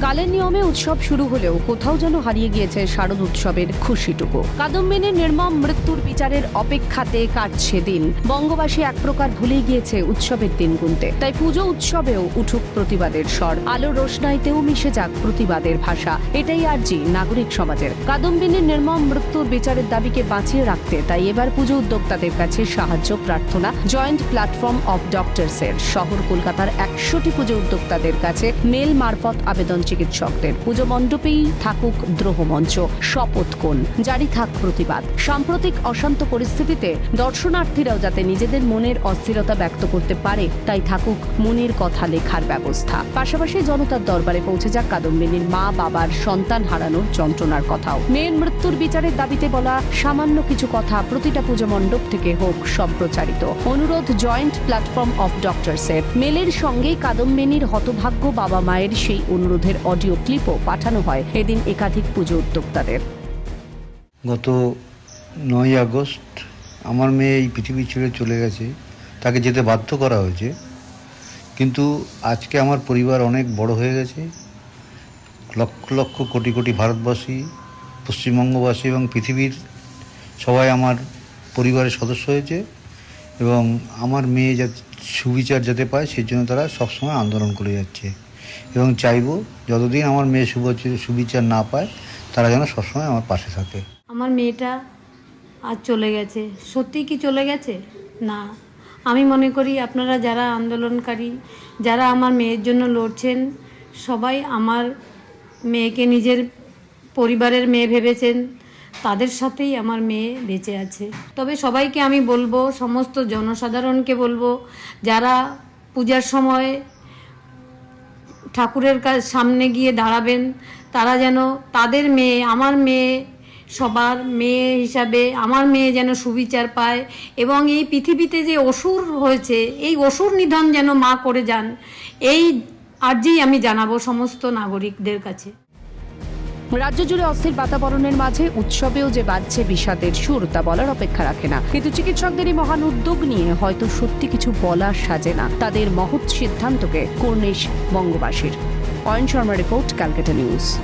কালের নিয়মে উৎসব শুরু হলেও কোথাও যেন হারিয়ে গিয়েছে শারদ উৎসবের খুশিটুকু। কাদম্বিনীর নির্মম মৃত্যুর বিচারের অপেক্ষাতে কাটছে দিন। বঙ্গবাসী এক প্রকার ভুলেই গিয়েছে উৎসবের দিন গুনতে। তাই পুজো উৎসবেও উঠুক প্রতিবাদের স্বর। আলো রোশনাইতেও মিশে যাক প্রতিবাদের ভাষা। এটাই আর্জি নাগরিক সমাজের। কাদম্বিনীর নির্মম মৃত্যুর বিচারের দাবিকে বাঁচিয়ে রাখতে তাই এবার পুজো উদ্যোক্তাদের কাছে সাহায্য, প্রার্থনা, জয়েন্ট প্ল্যাটফর্ম অফ ডক্টরসের। শহর কলকাতার একশোটি পুজো উদ্যোক্তাদের কাছে মেল মারফত আবেদন চিকিৎসকদের। পুজো মণ্ডপেই থাকুক দ্রোহমঞ্চ, শপথ কোণ, জারি থাক প্রতিবাদ। সাম্প্রতিক অশান্ত পরিস্থিতিতে দর্শনার্থীরাও যাতে নিজেদের মনের অস্থিরতা ব্যক্ত করতে পারে, তাই থাকুক মনের কথা লেখার ব্যবস্থা। পাশাপাশি জনতার দরবারে পৌঁছে যাক কাদম্বিনীর মা বাবার সন্তান হারানোর যন্ত্রণার কথাও। মেয়ের মৃত্যুর বিচারের দাবিতে বলা সামান্য কিছু কথা প্রতিটা পুজো মণ্ডপ থেকে হোক সম্প্রচারিত। অনুরোধ জয়েন্ট প্ল্যাটফর্ম অফ ডক্টরসের। মেলের সঙ্গেই কাদম্বিনীর হতভাগ্য বাবা মায়ের সেই অনুরোধের অডিও ক্লিপও পাঠানো হয় এদিন একাধিক পুজো উদ্যোক্তাদের। গত নয় আগস্ট আমার মেয়ে এই পৃথিবী ছেড়ে চলে গেছে, তাকে যেতে বাধ্য করা হয়েছে। কিন্তু আজকে আমার পরিবার অনেক বড় হয়ে গেছে। লক্ষ লক্ষ কোটি কোটি ভারতবাসী, পশ্চিমবঙ্গবাসী এবং পৃথিবীর সবাই আমার পরিবারের সদস্য হয়েছে এবং আমার মেয়ে যাতে সুবিচার যাতে পায় সেই জন্য তারা সবসময় আন্দোলন করে যাচ্ছে। এবং চাইব যতদিন আমার মেয়ে সুবচ- সুবিচার না পায়, তারা যেন সবসময় আমার পাশে থাকে। আমার মেয়েটা আজ চলে গেছে। সত্যি কি চলে গেছে? না। আমি মনে করি আপনারা যারা আন্দোলনকারী, যারা আমার মেয়ের জন্য লড়ছেন, সবাই আমার মেয়েকে নিজের পরিবারের মেয়ে ভেবেছেন, তাদের সাথেই আমার মেয়ে বেঁচে আছে। তবে সবাইকে আমি বলব, সমস্ত জনসাধারণকে বলব, যারা পূজার সময় ঠাকুরের কাছে সামনে গিয়ে দাঁড়াবেন। তারা যেন তাদের মেয়ে, আমার মেয়ে সবার মেয়ে হিসাবে, আমার মেয়ে যেন সুবিচার পায় এবং এই পৃথিবীতে যে অসুর হয়েছে, এই অসুর নিধন যেন মা করে যান, এই আর্জি আমি জানাব সমস্ত নাগরিকদের কাছে। রাজ্য জুড়ে অস্থির বাতাবরণের মাঝে উৎসবেও যে বাজছে বিষাদের সুর, তা বলার অপেক্ষা রাখে না। কিন্তু চিকিৎসকদের এই মহান উদ্যোগ নিয়ে হয়তো সত্যি কিছু বলার সাজে না। তাদের মহৎ সিদ্ধান্তকে কর্নিশ বঙ্গবাসীর। Ayan Sharma report, Calcutta news.